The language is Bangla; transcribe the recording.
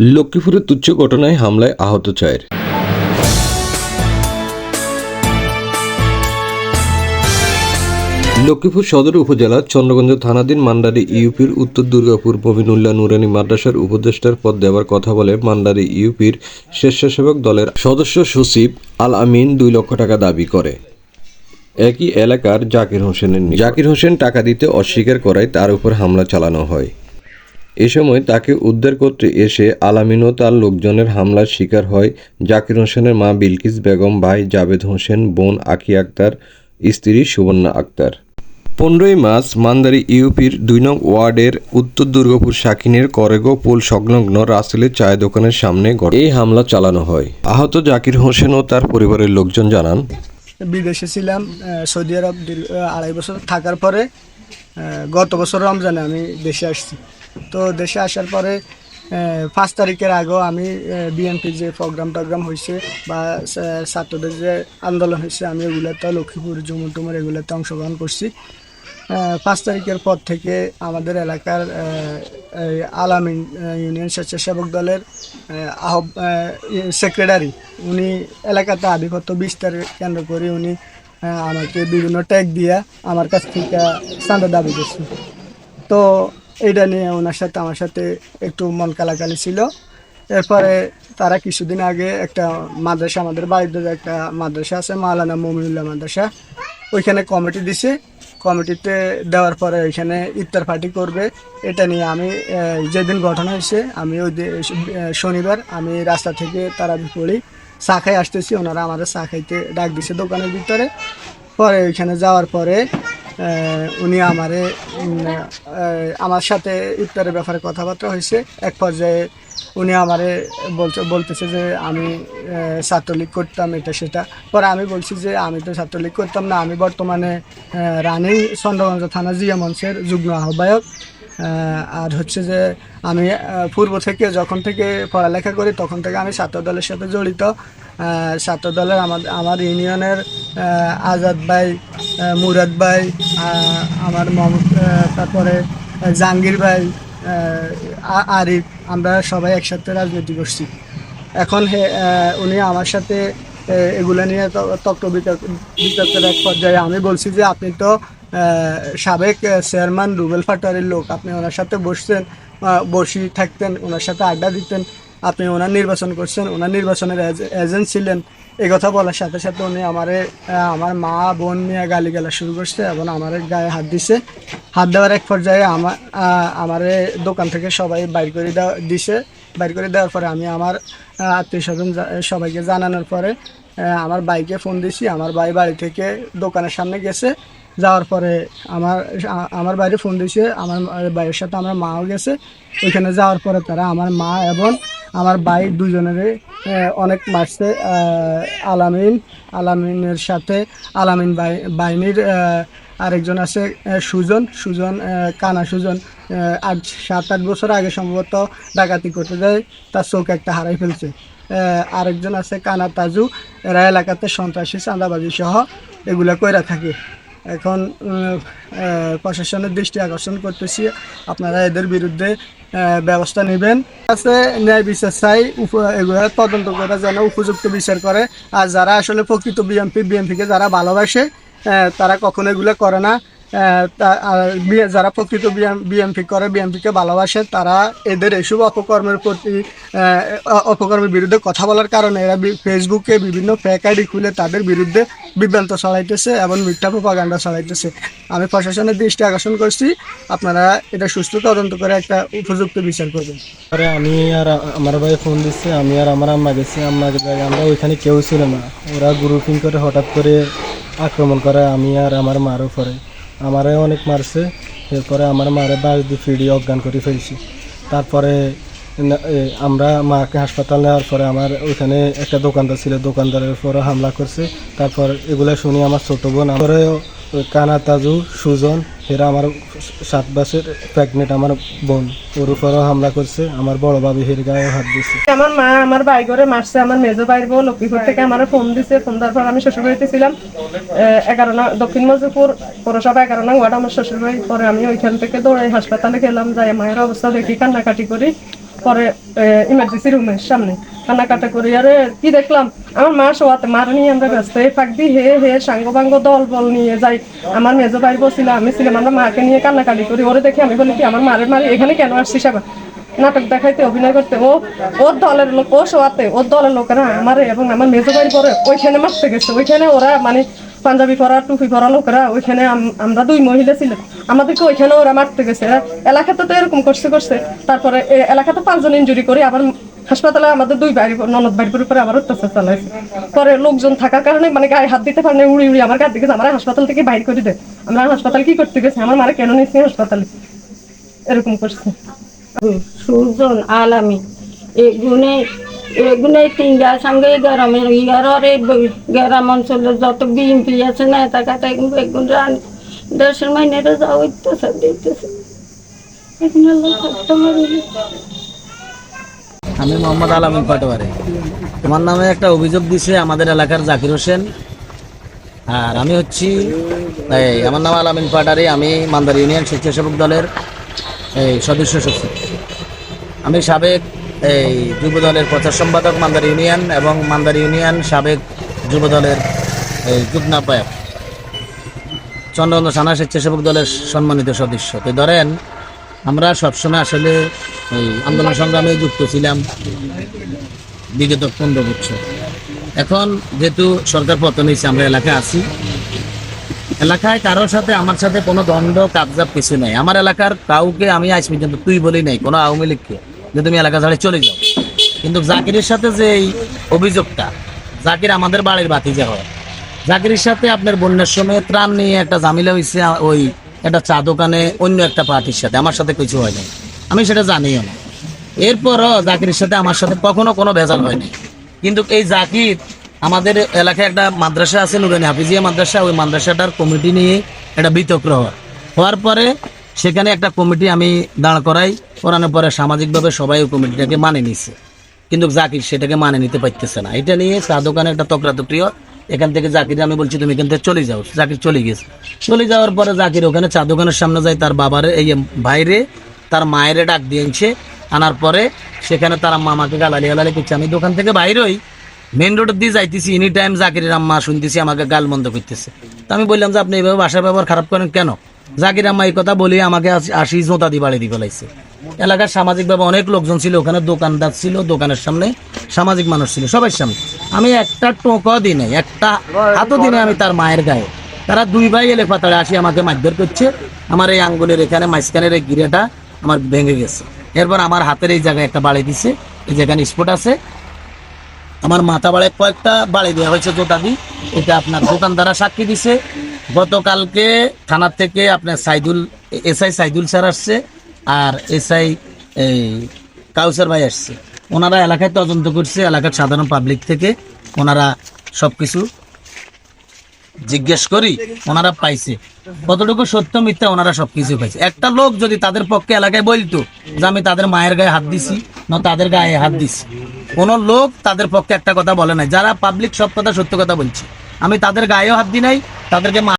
লক্ষ্মীপুরের তুচ্ছ ঘটনায় হামলায় আহত চায়ের। লক্ষ্মীপুর সদর উপজেলার চন্দ্রগঞ্জ থানাধীন মান্ডারি ইউপির উত্তর দুর্গাপুর মমিনুল্লাহ নুরানি মাদ্রাসার উপদেষ্টার পদ দেওয়ার কথা বলে মান্ডারি ইউপির স্বেচ্ছাসেবক দলের সদস্য সচিব আল আমিন দুই লক্ষ টাকা দাবি করে। একই এলাকার জাকির হোসেনের জাকির হোসেন টাকা দিতে অস্বীকার করায় তার উপর হামলা চালানো হয়। এ সময় তাকে উদ্ধার করতে এসে আলামিন ও তার লোকজনের হামলার শিকার হয়। জাকির হোসেনের মা বিলকিস বেগম, ভাই জাবেদ হোসেন, বোন আকি আক্তার, স্ত্রী সুবর্ণা আক্তার। পনেরোই মার্চ মান্দারি ইউপির দুই নং ওয়ার্ডের উত্তর দুর্গাপুর শাকিনের করেগো পোল সংলগ্ন রাসেলের চায়ের দোকানের সামনে এই হামলা চালানো হয়। আহত জাকির হোসেন ও তার পরিবারের লোকজন জানান, বিদেশে ছিলাম সৌদি আরব আড়াই বছর থাকার পরে গত বছর রমজানে আমি দেশে আসছি। তো দেশে আসার পরে পাঁচ তারিখের আগেও আমি বিএনপির যে প্রোগ্রাম টোগ্রাম হয়েছে বা ছাত্রদের যে আন্দোলন হয়েছে আমি এগুলোতে লক্ষ্মীপুর জুমুর টুমুর এগুলোতে অংশগ্রহণ করছি। পাঁচ তারিখের পর থেকে আমাদের এলাকার আলামিন ইউনিয়ন স্বেচ্ছাসেবক দলের আহ, সেক্রেটারি উনি এলাকাতে আধিপত্য বিস্তার কেন্দ্র করে উনি আমাকে বিভিন্ন ট্যাগ দিয়া আমার কাছ থেকে চাঁদা দাবি করছে। তো এইটা নিয়ে ওনার সাথে, আমার সাথে একটু মন কালাকালি ছিল। এরপরে তারা কিছুদিন আগে একটা মাদ্রাসা, আমাদের বাড়িতে একটা মাদ্রাসা আছে, মাওলানা মমিনুল্লাহ মাদ্রাসা। ওইখানে কমিটি দিছে। কমিটিতে দেওয়ার পরে ওইখানে ইফতার পার্টি করবে। এটা নিয়ে আমি যেদিন ঘটনা হয়েছে, আমি ওই শনিবার আমি রাস্তা থেকে তারা পড়ি। চা আসতেছি, ওনারা আমাদের চা খাইতে ডাক দিছে দোকানের ভিতরে। পরে ওইখানে যাওয়ার পরে উনি আমারে আমার সাথে ইফতারের ব্যাপারে কথাবার্তা হয়েছে। এক পর্যায়ে উনি আমারে বলছে বলতেছে যে আমি ছাত্রলীগ করতাম এটা সেটা। পরে আমি বলছি যে আমি তো ছাত্রলীগ করতাম না আমি বর্তমানে রানিং চন্দ্রগঞ্জ থানা জিয়া মঞ্চের যুগ্ম আহ্বায়ক। আহ, আর হচ্ছে যে আমি পূর্ব থেকে যখন থেকে পড়ালেখা করি, তখন থেকে আমি ছাত্র দলের সাথে জড়িত। ছাত্র দলের আমার আমার ইউনিয়নের আজাদ ভাই মুরাদ ভাই আমার মম তারপরে জাহাঙ্গীর ভাই আরিফ, আমরা সবাই একসাথে রাজনীতি করছি। এখন হে উনি আমার সাথে এগুলো নিয়ে ত- তর্ক বিতর্ক, বিতর্কের এক পর্যায়ে। আমি বলছি যে আপনি তো সাবেক চেয়ারম্যান রুবেল ফাটারির লোক, আপনি ওনার সাথে বসছেন বসি থাকতেন, ওনার সাথে আড্ডা দিতেন, আপনি ওনার নির্বাচন করছেন, ওনার নির্বাচনের এজ- এজেন্ট ছিলেন। এই কথা বলার সাথে সাথে উনি আমারে আমার মা, বোন নিয়ে গালি গালা শুরু করছে এবং আমার গায়ে হাত দিছে। হাত দেওয়ার এক পর্যায়ে আমার আমারে দোকান থেকে সবাই বাইর করে দেওয়া, দিছে। বাইর করে দেওয়ার পরে আমি আমার আত্মীয় স্বজন সবাইকে জানানোর পরে আমার বাইকে ফোন দিছি, আমার ভাই বাড়ি থেকে দোকানের সামনে গেছে। যাওয়ার পরে আমার আমার বাইরে ফোন দিয়েছে, আমার ভাইয়ের সাথে আমার মাও গেছে। ওইখানে যাওয়ার পরে তারা আমার মা এবং আমার ভাই দুজনের অনেক মারছে আলামিন, আলামিনের সাথে আলামিন বাহিনীর আরেকজন আছে সুজন সুজন কানা সুজন আজ সাত, আট বছর আগে সম্ভবত ডাকাতি করতে যায়, তার চোখ একটা হারাই ফেলছে। আরেকজন আছে কানা তাজু, এরা এলাকাতে সন্ত্রাসী, চাঁদাবাজি সহ এগুলা কইরা থাকে। এখন প্রশাসনের দৃষ্টি আকর্ষণ করতেছি। আপনারা এদের বিরুদ্ধে ব্যবস্থা নেবেন। আছে ন্যায় বিচার চাই এগুলো তদন্ত করে যেন উপযুক্ত বিচার করে। আর যারা আসলে প্রকৃত বিএমপি, বিএমপিকে যারা ভালোবাসে তারা কখনো এগুলো করে না। যারা প্রকৃত বিএমপি করে, বিএমপিকে ভালোবাসে, তারা এদের এসব অপকর্মের প্রতি অপকর্মের বিরুদ্ধে কথা বলার কারণে এরা ফেসবুকে বিভিন্ন ফেক আইডি খুলে তাদের বিরুদ্ধে বিভ্রান্ত ছড়াইতেছে এবং মিথ্যা প্রপাগান্ডা ছড়াইতেছে আমি প্রশাসনের দৃষ্টি আকর্ষণ করছি, আপনারা এটা সুস্থ তদন্ত করে একটা উপযুক্ত বিচার করবেন। পরে আমি আর আমার ভাই ফোন দিচ্ছে আমি আর আমার আম্মা গেছি আম্মা আমরা ওইখানে কেউ ছিল না। ওরা গ্রুপিং করে হঠাৎ করে আক্রমণ করে, আমি আর আমার মারও পরে। আমারে অনেক মারছে, এরপরে আমার মারে বাস দিয়ে ফিডি অজ্ঞান করে ফেলছি। তারপরে আমরা মাকে হাসপাতাল নেওয়ার পরে আমার ওইখানে একটা দোকানদার ছিল, দোকানদারের পরে হামলা করছে। তারপর এগুলা শুনি আমার ছোট বোন আমারও কানা, তাজু, সুজন এরা আমার সাত বাসের প্রেগনেন্ট আমার বোন। ওর উপরও হামলা করছে। আমার বড় বাবু হের গায়ে হাত দিছে। আমার মা আমার ভাই ঘরে মারছে, আমার মেজো ভাইয়ের বউ লক্ষ্মীপুর থেকে আমার ফোন দিছে। ফোন দেওয়ার পর আমি শ্বশুর বাড়িতে ছিলাম এগারো নং দক্ষিণ মজুপুর পৌরসভা এগারো নং ওয়ার্ড, আমার শ্বশুর বাড়ি পরে আমি ওইখান থেকে দৌড়াই হাসপাতালে গেলাম, যাই মায়ের অবস্থা দেখি, কান্নাকাটি করি। পরে ইমার্জেন্সি রুমের সামনে। কান্নাকাটা করি আরে কি দেখলাম? আমার মা শোয়াতে মার নিয়ে আমরা ব্যস্ত এই ফাঁক দিয়ে হে হে সাঙ্গ বাঙ্গ দল বল নিয়ে যাই। আমার মেজো ভাই বসছিল আমি ছিলাম, আমরা মাকে নিয়ে কান্নাকাটি করি। ওরে দেখে আমি বলি কি, আমার মারের মারে, এখানে কেন আসছিস আবার? নাটক দেখাইতে, অভিনয় করতে। ও ওর দলের লোক, ও শোয়াতে ওর দলের লোকেরা আমারে এবং আমার মেজো ভাই পরে ওইখানে মারতে গেছে। ওইখানে ওরা মানে পাঞ্জাবি পরা টুপি পরা লোকেরা ওইখানে আমরা দুই মহিলা ছিলাম। আমাদেরকে ওইখানে ওরা মারতে গেছে। এলাকাতে তো এরকম করছে করছে। তারপরে এলাকাতে পাঁচজন ইঞ্জুরি করে আবার হাসপাতালে আমাদের দুই বাড়ি ননদ বাড়ির উপরে আবার অত্যাচার চালাইছে। পরে লোকজন থাকার কারণে মানে গায়ে হাত দিতে পারে উড়ি উড়ি আমার গায়ে দিকে আমার হাসপাতাল থেকে বাইর করে দেয় আমরা হাসপাতাল কি করতে গেছি? আমার মারা কেন নিয়েছি হাসপাতালে? এরকম করছে। সুজন আলামি, এগুনে এগুনে তিনটার সঙ্গে গ্রামের ইয়ারর গ্রাম অঞ্চলের যত বিএনপি আছে না টাকাটা এগুন রান, দেশের মাইনেরা যা হইতেছে দিতেছে। এগুলো লোক আমি মোহাম্মদ আলামিন পাটোয়ারি তোমার নামে একটা অভিযোগ দিছে আমাদের এলাকার জাকির হোসেন। আর আমি হচ্ছি, এই, আমার নাম আলামিন পাটারি আমি মান্দার ইউনিয়ন স্বেচ্ছাসেবক দলের, এই, সদস্য সচিব। আমি সাবেক এই যুব দলের প্রচার সম্পাদক মান্দার ইউনিয়ন এবং মান্দার ইউনিয়ন সাবেক যুব দলের এই যুগ্ম আহ্বায়ক থানা স্বেচ্ছাসেবক দলের সম্মানিত সদস্য। তো ধরেন, আমরা সবসময় আসলে এই আন্দোলন সংগ্রামে যুক্ত ছিলাম বিগত পনেরো বছর। এখন যেহেতু সরকার পতন হয়েছে, আমরা এলাকায় আছি। এলাকায় কারোর সাথে, আমার সাথে কোনো দ্বন্দ্ব কাবজাব কিছু নেই। আমার এলাকার কাউকে আমি আজ পর্যন্ত তুই বলি নাই, কোনো আওয়ামী লীগকে। যে তুমি এলাকা ছাড়ে চলে যাও। কিন্তু জাকিরের সাথে যে এই অভিযোগটা, জাকির আমাদের বাড়ির বাতিজা হয়। জাকিরের সাথে আপনার বন্যার সময় ত্রাণ নিয়ে একটা ঝামেলা হয়েছে ওই একটা চা দোকানে অন্য একটা পার্টির সাথে। আমার সাথে কিছু হয় নাই। আমি সেটা জানিও না। এরপরও জাকিরের সাথে আমার সাথে কখনো কোনো ভেজাল হয়নি কিন্তু এই জাকির আমাদের এলাকায় একটা মাদ্রাসা আছে, নুরানি হাফিজিয়া মাদ্রাসা। ওই মাদ্রাসাটার কমিটি নিয়ে একটা বিতর্ক হয়। হওয়ার পরে সেখানে একটা কমিটি আমি দাঁড় করাই, করানোর পরে সামাজিকভাবে সবাই ওই কমিটিটাকে মানে নিছে। কিন্তু জাকির সেটাকে মানে নিতে পারতেছে না। এটা নিয়ে চা দোকানে একটা তকরাতকরি হয় এখান থেকে জাকির আমি বলছি, তুমি এখান থেকে চলে যাও। জাকির চলে গেছে। চলে যাওয়ার পরে জাকির ওখানে চা দোকানের সামনে যায়, তার বাবার, এই ভাইরে, তার মায়ের ডাক দিয়েছে আনার পরে সেখানে তার আম্মা আমাকে গালালি গালালি করছে, আমি দোকান থেকে বাইরেই মেন রোডের দিয়ে যাইতেছি এনি টাইম জাকিরের আম্মা শুনতেছি, আমাকে গাল মন্দ করতেছে। তো আমি বললাম যে, আপনি এইভাবে বাসার ব্যবহার খারাপ করেন কেন? জাকির আম্মা এই কথা বলি আমাকে আশি জোতা দিয়ে বাড়ি দিয়ে ফেলাইছে এলাকার সামাজিকভাবে অনেক লোকজন ছিল, ওখানে দোকানদার ছিল, দোকানের সামনে সামাজিক মানুষ ছিল সবার সামনে। আমি একটা টোকা দিই নাই, একটা হাতও দিনে আমি তার মায়ের গায়ে। তারা দুই ভাই এলে পাতাড়ে আসি আমাকে মারধর করছে। আমার এই আঙ্গুলের এখানে, মাঝখানের এই গিরেটা আমার ভেঙে গেছে। এরপর আমার হাতের এই জায়গায় একটা বাড়ি দিছে, এই যেখানে স্পট আছে। আমার মাথা বাড়ে কয়েকটা বাড়ি দেওয়া হয়েছে দোকানি এটা আপনার দোকানদারা সাক্ষী দিছে। গতকালকে থানার থেকে আপনার সাইদুল, এসআই সাইদুল স্যার আসছে আর এসআই, এই, কাউসার ভাই আসছে। ওনারা এলাকায় তদন্ত করছে, এলাকার সাধারণ পাবলিক থেকে ওনারা সব কিছু জিজ্ঞেস করি, ওনারা পাইছে। কতটুকু সত্য মিথ্যা ওনারা সবকিছু পাইছে। একটা লোক যদি তাদের পক্ষে এলাকায় বলতো যে আমি তাদের মায়ের গায়ে হাত দিছি, না তাদের গায়ে হাত দিছি, কোন লোক তাদের পক্ষে একটা কথা বলে নাই। যারা পাবলিক সব কথা সত্য কথা বলছে। আমি তাদের গায়েও হাত দিই নাই, তাদেরকে